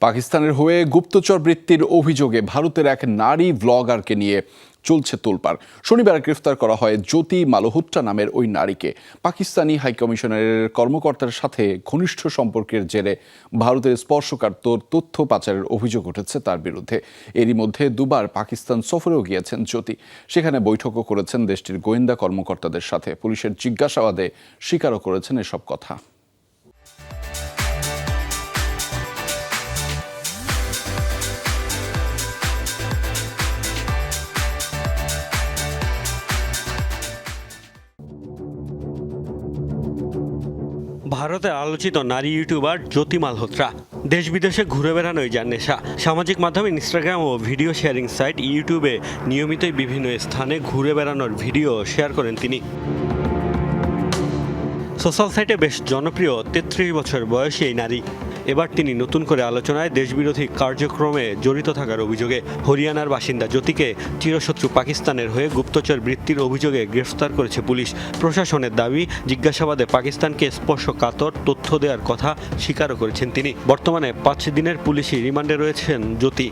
পাকিস্তানের হয়ে গুপ্তচর বৃত্তির অভিযোগে ভারতের এক নারী ব্লগারকে নিয়ে চলছে তোলপাড়। শনিবার গ্রেফতার করা হয় জ্যোতি মালহোত্রা নামের ওই নারীকে। পাকিস্তানি হাইকমিশনারের কর্মকর্তার সাথে ঘনিষ্ঠ সম্পর্কের জেরে ভারতের স্পর্শকাতর তথ্য পাচারের অভিযোগ উঠেছে তার বিরুদ্ধে। এরই মধ্যে দুবার পাকিস্তান সফরেও গিয়েছেন জ্যোতি। সেখানে বৈঠকও করেছেন দেশটির গোয়েন্দা কর্মকর্তাদের সাথে। পুলিশের জিজ্ঞাসাবাদে স্বীকারও করেছেন এসব কথা। ভারতের আলোচিত নারী ইউটিউবার জ্যোতি মালহোত্রা দেশ বিদেশে ঘুরে বেড়ানোই যার নেশা। সামাজিক মাধ্যমে ইনস্টাগ্রাম ও ভিডিও শেয়ারিং সাইট ইউটিউবে নিয়মিতই বিভিন্ন স্থানে ঘুরে বেড়ানোর ভিডিও শেয়ার করেন তিনি। সোশ্যাল সাইটে বেশ জনপ্রিয় তেত্রিশ বছর বয়সী এই নারী। এবার তিনি নতুন করে আলোচনায় দেশবিরোধী কার্যক্রমে জড়িত থাকার অভিযোগে হরিয়ানার বাসিন্দা জ্যোতিকে চিরশত্রু পাকিস্তানের হয়ে গুপ্তচর বৃত্তির অভিযোগে গ্রেফতার করেছে পুলিশ। প্রশাসনের দাবি, জিজ্ঞাসাবাদে পাকিস্তানকে স্পর্শ কাতর তথ্য দেওয়ার কথা স্বীকারও করেছেন তিনি। বর্তমানে পাঁচ দিনের পুলিশি রিমান্ডে রয়েছেন জ্যোতি।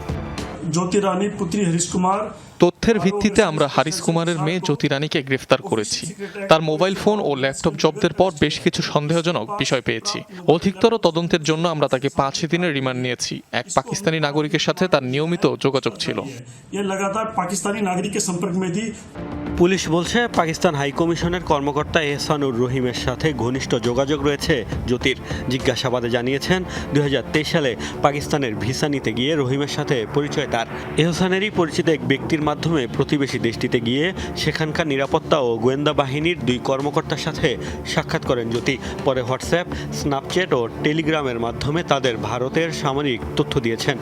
জ্যোতি রানীর পুত্রী হরিশ কুমার তথ্যের ভিত্তিতে আমরা হারিস কুমারের মেয়ে জ্যোতিরানীকে গ্রেফতার করেছি। তার মোবাইল ফোন ও ল্যাপটপ জব্দের পর বেশ কিছু সন্দেহজনক বিষয় পেয়েছি। অধিকতর তদন্তের জন্য আমরা তাকে পাঁচ দিনের রিমান্ড নিয়েছি। এক পাকিস্তানি নাগরিকের সাথে তার নিয়মিত যোগাযোগ ছিল। পুলিশ বলছে পাকিস্তান হাইকমিশনের কর্মকর্তা এহসানুর রহিমের সাথে ঘনিষ্ঠ যোগাযোগ রয়েছে জ্যোতির জিজ্ঞাসাবাদে জানিয়েছেন দুই হাজার তেইশ সালে পাকিস্তানের ভিসা নিতে গিয়ে রহিমের সাথে পরিচয় তার। এহসানেরই পরিচিত এক ব্যক্তির মাধ্যমে প্রতিবেশী দেশটিতে গিয়ে সেখানকার নিরাপত্তা ও গোয়েন্দা বাহিনীর দুই কর্মকর্তার সাথে সাক্ষাৎ করেন জ্যোতি। পরে হোয়াটসঅ্যাপ, স্ন্যাপচ্যাট ও টেলিগ্রামের মাধ্যমে তাদের ভারতের সামরিক তথ্য দিয়েছেন।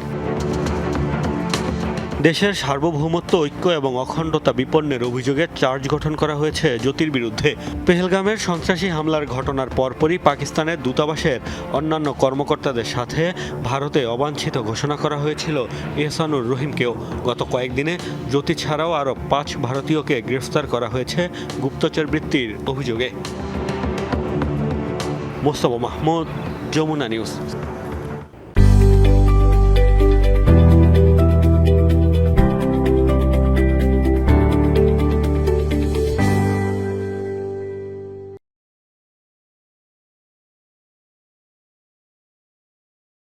দেশের সার্বভৌমত্ব, ঐক্য এবং অখণ্ডতা বিপন্নের অভিযোগে চার্জ গঠন করা হয়েছে জ্যোতির বিরুদ্ধে। পেহেলগামের সন্ত্রাসী হামলার ঘটনার পরপরই পাকিস্তানের দূতাবাসের অন্যান্য কর্মকর্তাদের সাথে ভারতে অবাঞ্ছিত ঘোষণা করা হয়েছিল। এহসানুর রহিমকেও গত কয়েকদিনে জ্যোতি ছাড়াও আরও পাঁচ ভারতীয়কে গ্রেফতার করা হয়েছে গুপ্তচর বৃত্তির অভিযোগে। মোস্তফা মাহমুদ, যমুনা নিউজ।